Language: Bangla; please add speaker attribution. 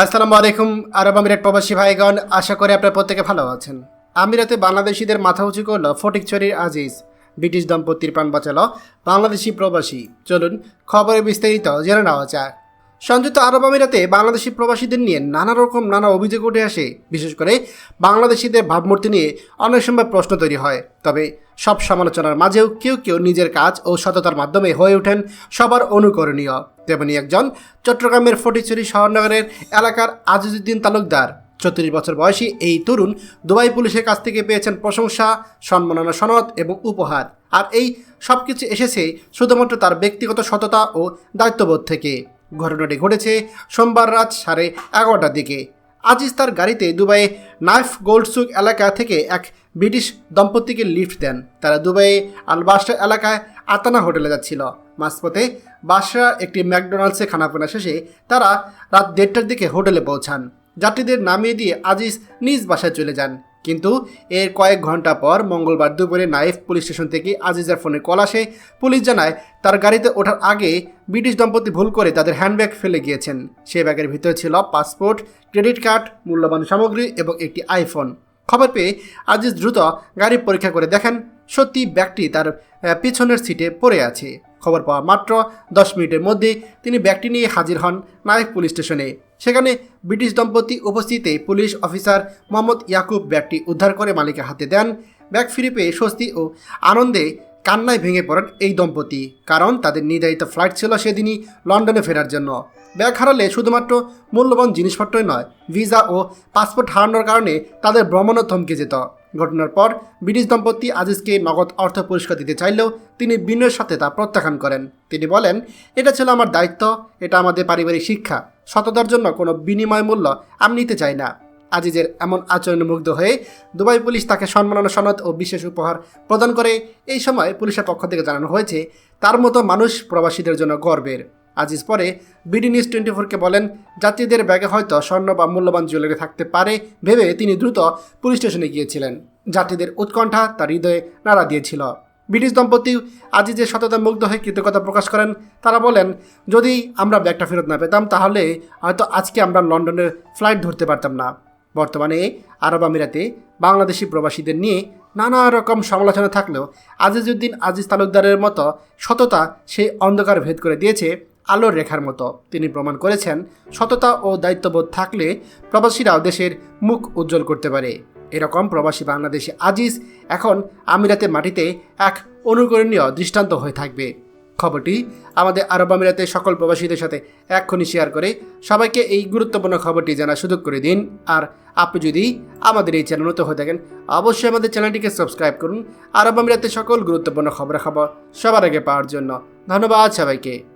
Speaker 1: আসসালামু আলাইকুম, আরব আমিরাত প্রবাসী ভাইগণ। আশা করি আপনারা প্রত্যেকে ভালো আছেন। আমিরাতে বাংলাদেশিদের মাথা উঁচু করল ফটিকচরির আজিজ। ব্রিটিশ দম্পতির প্রাণ বাঁচালো বাংলাদেশি প্রবাসী। চলুন খবরে বিস্তারিত জেনে নেওয়া যাক। সংযুক্ত আরব আমিরাতে বাংলাদেশি প্রবাসীদের নিয়ে নানা রকম নানা অভিযোগ উঠে আসে। বিশেষ করে বাংলাদেশিদের ভাবমূর্তি নিয়ে অনেক সময় প্রশ্ন তৈরি হয়। তবে সব সমালোচনার মাঝেও কেউ কেউ নিজের কাজ ও সততার মাধ্যমে হয়ে ওঠেন সবার অনুকরণীয়। তেমনি একজন চট্টগ্রামের ফটিকছড়ি শহরনগরের এলাকার আজিজুদ্দিন তালুকদার ছত্রিশ বছর বয়সী এই তরুণ দুবাই পুলিশের কাছ থেকে পেয়েছেন প্রশংসা, সম্মাননা সনদ এবং উপহার। আর এই সব কিছু এসেছে শুধুমাত্র তার ব্যক্তিগত সততা ও দায়িত্ববোধ থেকে। ঘটনাটি ঘটেছে সোমবার রাত সাড়ে এগারোটার দিকে। আজিজ তার গাড়িতে দুবাইয়ে নাইফ গোল্ডসুক এলাকা থেকে এক ব্রিটিশ দম্পতিকে লিফট দেন। তারা দুবাইয়ে আলবাসা এলাকায় আতানা হোটেলে যাচ্ছিল। মাঝপথে বাসরা একটি ম্যাকডোনাল্ডসে খানাপিনা শেষে তারা রাত দেড়টার দিকে হোটেলে পৌঁছান। যাত্রীদের নামিয়ে দিয়ে আজিজ নিজ বাসায় চলে যান। কিন্তু এর কয়েক ঘণ্টা পর মঙ্গলবার দুপুরে নাইফ পুলিশ স্টেশন থেকে আজিজের ফোনে কল আসে। পুলিশ জানায়, তার গাড়িতে ওঠার আগে ব্রিটিশ দম্পতি ভুল করে তাদের হ্যান্ডব্যাগ ফেলে গিয়েছেন। সেই ব্যাগের ভিতরে ছিল পাসপোর্ট, ক্রেডিট কার্ড, মূল্যবান সামগ্রী এবং একটি আইফোন। খবর পেয়ে আজিজ দ্রুত গাড়ি পরীক্ষা করে দেখেন, সত্যি ব্যাগটি তার পিছনের সিটে পড়ে আছে। খবর পাওয়া মাত্র দশ মিনিটের মধ্যে তিনি ব্যাগটি নিয়ে হাজির হন নায়ক পুলিশ স্টেশনে। সেখানে ব্রিটিশ দম্পতি উপস্থিতে পুলিশ অফিসার মোহাম্মদ ইয়াকুব ব্যাগটি উদ্ধার করে মালিকের হাতে দেন। ব্যাগ ফিরে পেয়ে স্বস্তি ও আনন্দে কান্নায় ভেঙে পড়েন এই দম্পতি, কারণ তাদের নির্ধারিত ফ্লাইট ছিল সেদিনই লন্ডনে ফেরার জন্য। ব্যাগ হারালে শুধুমাত্র মূল্যবান জিনিসপত্রই নয়, ভিসা ও পাসপোর্ট হারানোর কারণে তাদের ভ্রমণও থমকে যেত। ঘটনার পর ব্রিটিশ দম্পতি আজিজকে নগদ অর্থ পুরস্কার দিতে চাইলেও তিনি বিনয়ের সাথে তা প্রত্যাখ্যান করেন। তিনি বলেন, এটা ছিল আমার দায়িত্ব, এটা আমাদের পারিবারিক শিক্ষা। সততার জন্য কোনো বিনিময় মূল্য আমি নিতে চাই না। আজিজের এমন আচরণে মুগ্ধ হয়ে দুবাই পুলিশ তাকে সম্মাননা সনদ ও বিশেষ উপহার প্রদান করে। এই সময় পুলিশের পক্ষ থেকে জানানো হয়েছে, তার মতো মানুষ প্রবাসীদের জন্য গর্বের। আজিজ পরে বিডি নিউজ টোয়েন্টি ফোরকে বলেন, যাত্রীদের ব্যাগে হয়তো স্বর্ণ বা মূল্যবান জুয়েলারি থাকতে পারে ভেবে তিনি দ্রুত পুলিশ স্টেশনে গিয়েছিলেন। যাত্রীদের উৎকণ্ঠা তার হৃদয়ে নাড়া দিয়েছিল। ব্রিটিশ দম্পতি আজিজের সততা মুগ্ধ হয়ে কৃতজ্ঞতা প্রকাশ করেন। তারা বলেন, যদি আমরা ব্যাগটা ফেরত না পেতাম, তাহলে হয়তো আজকে আমরা লন্ডনের ফ্লাইট ধরতে পারতাম না। বর্তমানে আরব আমিরাতে বাংলাদেশি প্রবাসীদের নিয়ে নানা রকম সমালোচনা থাকলেও আজিজউদ্দিন আজিজ তালুকদারের মতো সততা সেই অন্ধকার ভেদ করে দিয়েছে। আলোর রেখার মতো। তিনি প্রমাণ করেছেন সততা ও দায়িত্ববোধ থাকলে প্রবাসীরাও দেশের মুখ উজ্জ্বল করতে পারে। এরকম প্রবাসী বাংলাদেশি আজিজ এখন আমিরাতে মাটিতে এক অনুকরণীয় দৃষ্টান্ত হয়ে থাকবে। খবরটি আমাদের আরব আমিরাতের সকল প্রবাসীদের সাথে এক্ষুনি শেয়ার করে সবাইকে এই গুরুত্বপূর্ণ খবরটি জানার সুযোগ করে দিন। আর আপনি যদি আমাদের এই চ্যানেল নতুন হয়ে থাকেন, অবশ্যই আমাদের চ্যানেলটিকে সাবস্ক্রাইব করুন। আরব আমিরাতের সকল গুরুত্বপূর্ণ খবরাখবর সবার আগে পাওয়ার জন্য ধন্যবাদ সবাইকে।